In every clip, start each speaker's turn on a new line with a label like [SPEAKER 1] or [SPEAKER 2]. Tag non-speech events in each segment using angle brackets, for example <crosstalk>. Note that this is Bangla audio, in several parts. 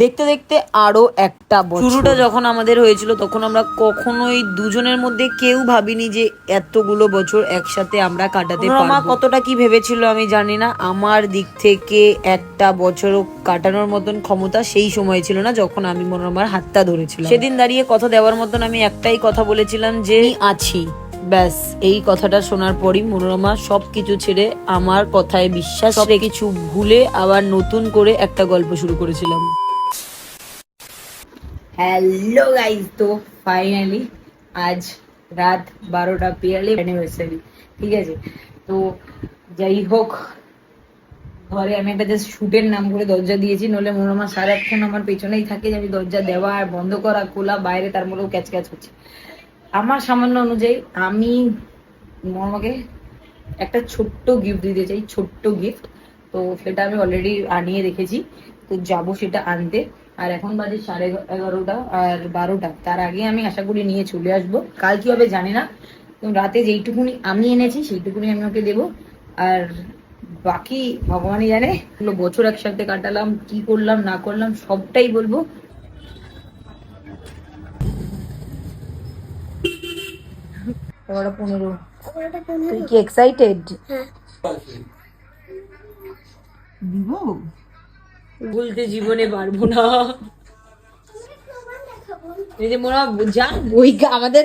[SPEAKER 1] দেখতে দেখতে আরও একটা বছর। শুরুটা যখন আমাদের হয়েছিল তখন আমরা কখনোই দুজনের মধ্যে কেউ ভাবিনি যে এতগুলো বছর একসাথে আমরা কাটাতে পারব মা কতটা কি ভেবেছিল আমি জানি না। আমার দিক থেকে একটা বছরও কাটানোর মতন ক্ষমতা সেই সময় ছিল না যখন আমি মনোরমার হাতটা ধরেছিলাম। সেদিন দাঁড়িয়ে কথা দেওয়ার মতন আমি একটাই কথা বলেছিলাম যে আছি। ব্যাস এই কথাটা শোনার পরই মনোরমা সবকিছু ছেড়ে আমার কথায় বিশ্বাস সব কিছু ভুলে আবার নতুন করে একটা গল্প শুরু করেছিলাম। হ্যালো গাইজ তো ফাইনালি আজ রাত বারোটা পিয়ালে অ্যানিভার্সারি ঠিক আছে? তো যাই হোক, ঘরে আমি একটা জাস্ট শুটের নাম করে দরজা দিয়েছি নলে মনোরমা সারাক্ষণ আমার পেছনেই থাকে যে আমি দরজা দেওয়া আর বন্ধ করা, খোলা, বাইরে তার মধ্যেও ক্যাচ ক্যাচ হচ্ছে। আমার সামান্য অনুযায়ী আমি মনোরমাকে একটা ছোট্ট গিফট দিতে চাই, ছোট্ট গিফট তো সেটা আমি অলরেডি আনিয়ে রেখেছি। তো যাব সেটা আনতে। আর এখন বাজে সাড়ে এগারোটা আর বারোটা। তার আগে আমি আশা করি নিয়ে চলে আসব। কাল কি হবে জানি না। তো রাতে যেইটুকুনি আমি এনেছি সেইটুকুনি আমি ওকে দেবো। আর বাকি ভগবানই জানে এগুলো বছর একসাথে কাটালাম কি করলাম না করলাম সবটাই বলব। এগারোটা পনেরো। তুই কি এক্সাইটেড দিব বলতে জীবনে পারব না। এই যে মোরা যা বই আমাদের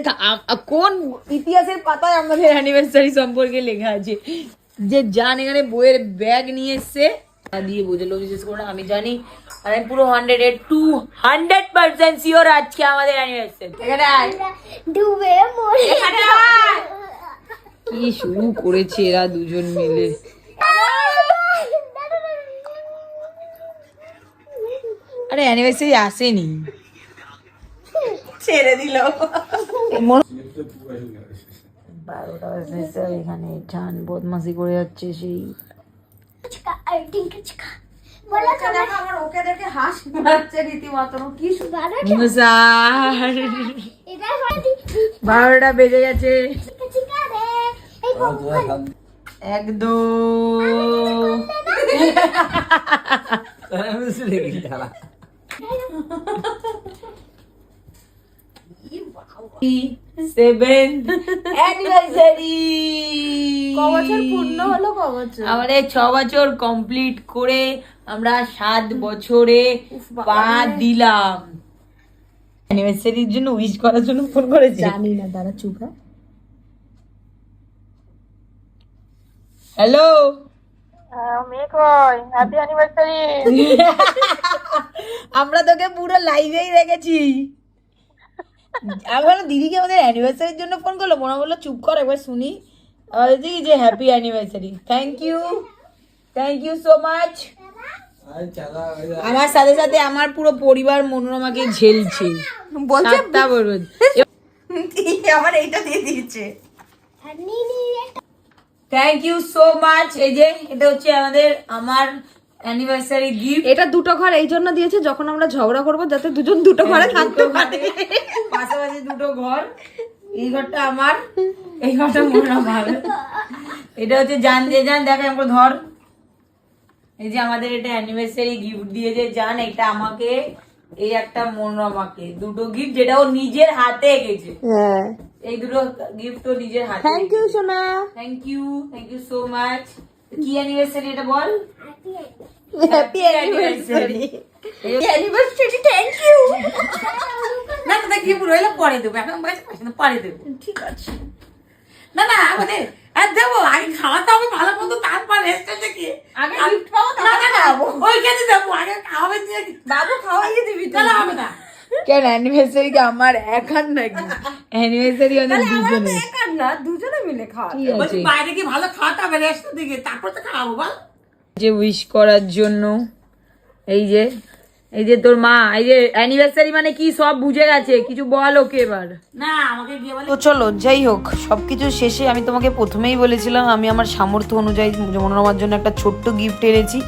[SPEAKER 1] কোন ইতিহাসের পাতায় আমাদের অ্যানিভার্সারি সম্পর্কে লেখা আছে? যে জান এখানে বইয়ের ব্যাগ নিয়ে এসছে তা দিয়ে বোঝালো বিশেষ করে আমি জানি। আর আমি পুরো হান্ড্রেড এর টু হান্ড্রেড পার্সেন্ট শিওর আজকে আমাদের অ্যানিভার্সারি এখানে
[SPEAKER 2] ডুবে মরে
[SPEAKER 1] কি শুরু করেছে এরা দুজন মিলে? আরে অ্যানিভার্সারি আসেনি। ছেড়ে দিল। বারোটা বাজে এখানে ঠান বদমাসি করে যাচ্ছে সেই। বারোটা বেজে গেছে। একদম। <laughs> সেভেন অ্যানিভার্সারি
[SPEAKER 3] বছর পূর্ণ হলো বছর
[SPEAKER 1] আমাদের ছ বছর কমপ্লিট করে আমরা সাত বছরে পা দিলাম। অ্যানিভার্সারির জন্য উইশ করার জন্য ফোন করেছে।
[SPEAKER 3] জানি না দাঁড়া চুপ হ্যাঁ
[SPEAKER 1] হ্যালো <laughs> আমরা তোকে পুরো লাইভেই রেখেছি আমার দিদিকে আমাদের অ্যানিভার্সারির জন্য ফোন করল? মনে বলল চুপ কর একবার শুনি। বলছি যে happy anniversary thank you thank you so much আমার সাথে সাথে আমার পুরো পরিবার মনোরমাকে ঝেলছে।
[SPEAKER 3] বলছে <laughs> আমার এইটা দিয়ে দিয়েছে।
[SPEAKER 1] থ্যাংক ইউ সো মাচ এই যে এটা হচ্ছে আমাদের আমার অ্যানিভার্সারি গিফট
[SPEAKER 3] এটা দুটো ঘর এই জন্য দিয়েছে যখন আমরা ঝগড়া করব যাতে দুজন দুটো ঘরে থাকতে পারে।
[SPEAKER 1] পাশাপাশি দুটো ঘর। এই ঘরটা আমার এই ঘরটা মোর আমার। এটা হচ্ছে জান যে জান দেখো আমাকে ধর। এই যে আমাদের এটা অ্যানিভার্সারি গিফট দিয়েছে। জান এটা আমাকে এই একটা মনোরমাকে দুটো গিফট যেটা ও নিজের হাতে এঁকেছে।
[SPEAKER 3] হ্যাঁ।
[SPEAKER 1] এই দুটো গিফট ও নিজের হাতে
[SPEAKER 3] থ্যাংক ইউ সোনা।
[SPEAKER 1] Thank you thank you so much কি অ্যানিভার্সারি এটা বল?
[SPEAKER 3] Happy anniversary anniversary thank you
[SPEAKER 1] না না গিফট রইলে পরে দেবো। এখন বয়স পয়সা পরে দেবো।
[SPEAKER 3] ঠিক আছে।
[SPEAKER 1] না না আমাদের আর দেবো আগে খাওয়াতে হবে ভালো মতো তারপর
[SPEAKER 3] আগে পাবো,
[SPEAKER 1] না ওইখানে আগে খাওয়াবে দিয়ে
[SPEAKER 3] বাবু খাওয়াইয়ে দিবি
[SPEAKER 1] তাহলে হবে না
[SPEAKER 3] কেন অ্যানিভার্সারি কি আমার একার নাকি?
[SPEAKER 1] অ্যানিভার্সারি আমাদের দুজনে
[SPEAKER 3] একার না দুজনে মিলে খাওয়া
[SPEAKER 4] বলছি বাইরে গিয়ে ভালো খাওয়াতে হবে রেস্টুরেন্ট দিকে। তারপর তো খাওয়াবো বল।
[SPEAKER 1] যে উইশ করার জন্য এই যে এই যে তোর মা এই যে অ্যানিভার্সারি মানে কি সব বুঝে গেছে? কিছু বল ওকে এবার।
[SPEAKER 4] না আমাকে গিয়ে বলে
[SPEAKER 1] তো চলো যাই হোক সবকিছু শেষে আমি তোমাকে প্রথমেই বলেছিলাম আমি আমার সামর্থ্য অনুযায়ী মনোরমার জন্য একটা ছোট্ট গিফট এনেছি।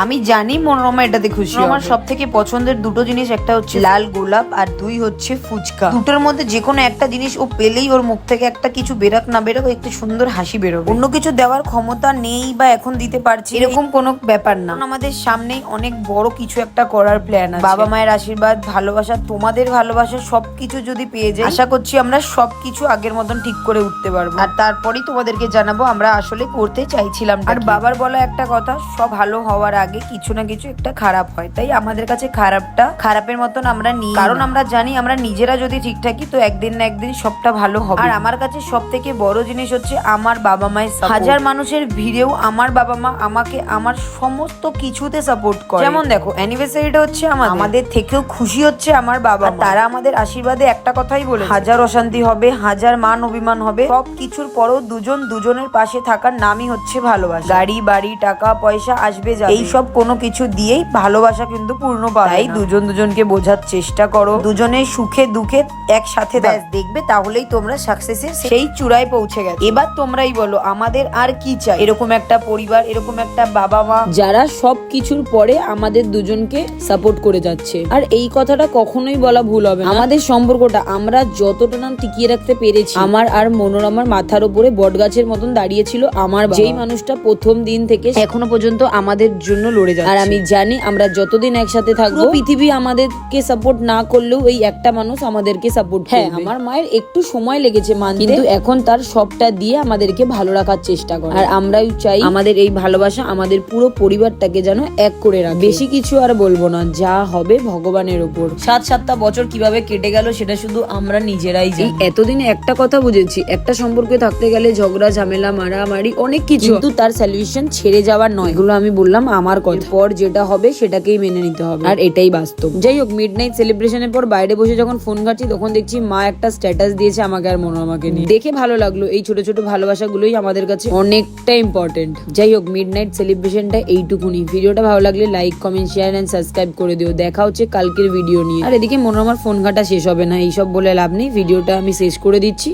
[SPEAKER 5] আমি জানি মনোরমা এটাতে খুশি আমার সব থেকে পছন্দের দুটো জিনিস একটা হচ্ছে লাল গোলাপ আর দুই হচ্ছে ফুচকা। দুটোর মধ্যে যে কোনো একটা জিনিস ও পেলেই ওর মুখ থেকে একটা কিছু বেরোক না বেরোক একটু সুন্দর হাসি বেরোবে। অন্য কিছু দেওয়ার ক্ষমতা নেই বা এখন দিতে পারছি এরকম কোনো ব্যাপার না। আমাদের সামনেই অনেক বড় কিছু একটা করার প্ল্যান আছে। বাবা মায়ের আশীর্বাদ ভালোবাসা তোমাদের ভালোবাসা সবকিছু যদি পেয়ে যাই আশা করছি আমরা সবকিছু আগের মতন ঠিক করে উঠতে পারব। আর তারপরেই তোমাদেরকে জানাব আমরা আসলে করতে চাইছিলাম আর বাবার বলা একটা কথা সব ভালো হওয়ার আগে কিছু না কিছু একটা খারাপ হয়। তাই আমাদের কাছে খারাপটা খারাপের মতন আমরা নিই। কারণ আমরা জানি আমরা নিজেরা যদি ঠিক থাকি তো একদিন না একদিন সবটা ভালো হবে। আর আমার কাছে সব থেকে বড় জিনিস হচ্ছে আমার বাবা মায়ের হাজার মানুষের ভিড়েও আমার বাবা মা আমাকে আমার সমস্ত কিছুতে সাপোর্ট করে। যেমন দেখো অ্যানিভার্সারিটা হচ্ছে আমার আমাদের থেকেও খুশি হচ্ছে আমার বাবা তারা আমাদের আশীর্বাদে একটা কথাই বলে হাজার অশান্তি হবে হাজার মান অভিমান হবে সব কিছুর পরও দুজন দুজনের পাশে থাকার নামই হচ্ছে ভালোবাসা। গাড়ি বাড়ি টাকা পয়সা আসবে যাবে। এইসব কোনো কিছু দিয়েই ভালোবাসা কিন্তু পূর্ণ পায় দুজন দুজনকে বোঝার চেষ্টা করো। দুজনের সুখে দুঃখে একসাথে দেখবে তাহলেই তোমরা সাকসেসের সেই চূড়ায় পৌঁছে গেছে। এবার তোমরাই বলো আমাদের আর কি চাই? এরকম একটা পরিবার এরকম একটা বাবা মা
[SPEAKER 1] যারা সব কিছুর পরে আমাদের দুজনকে সাপোর্ট করে যাচ্ছে। আর এই কথাটা কখনোই বলা ভুল হবে আমাদের সম্পর্কটা আমরা যতটা না টিকিয়ে রাখতে পেরেছি আমার আর মনোরমার মাথার উপরে বটগাছের মতন দাঁড়িয়েছিল আমার যেই মানুষটা প্রথম দিন থেকে এখনও পর্যন্ত আমাদের জন্য লড়ে যাচ্ছে আর আমি জানি আমরা যতদিন একসাথে থাকব পৃথিবী আমাদেরকে সাপোর্ট না করলেও এই একটা মানুষ আমাদেরকে সাপোর্ট হ্যাঁ আমার মায়ের একটু সময় লেগেছে মানতে। কিন্তু এখন তার সবটা দিয়ে আমাদেরকে ভালো রাখার চেষ্টা করে। আর আমরাও চাই আমাদের এই ভালোবাসা আমাদের পুরো পরিবারটাকে যেন এক করে রাখে। বেশি কিছু আর বলব না যা হবে ভগবানের উপর। সাত সাতটা বছর কীভাবে কেটে গেল সেটা শুধু আমরা নিজেরাই জানি। এতদিনে একটা কথা বুঝেছি একটা সম্পর্কে থাকতে গেলে ঝগড়া ঝামেলা মারামারি অনেক কিছু। কিন্তু তার সলিউশন ছেড়ে যাওয়ার নয়। এগুলো আমি বললাম আমার কথা। পর যেটা হবে সেটাকেই মেনে নিতে হবে। আর এটাই বাস্তব। যাই হোক মিড নাইট সেলিব্রেশনের পর বাইরে বসে যখন ফোন ঘাটছি তখন দেখছি মা একটা স্ট্যাটাস দিয়েছে আমাকে আর মনোরমাকে নিয়ে। দেখে ভালো লাগল এই ছোট ছোট ভালোবাসাগুলোই আমাদের কাছে অনেকটা ইম্পর্টেন্ট যাই হোক মিড নাইট সেলিব্রেশনটা এইটুকুনি। ভিডিওটা ভালো লাগলে like comment share and subscribe করে দিও। দেখা হচ্ছে কালকের ভিডিও নিয়ে। আর এদিকে মনোরমার ফোন ঘাটা শেষ হবে না এইসব বলে লাভ নেই। ভিডিওটা আমি শেষ করে দিচ্ছি।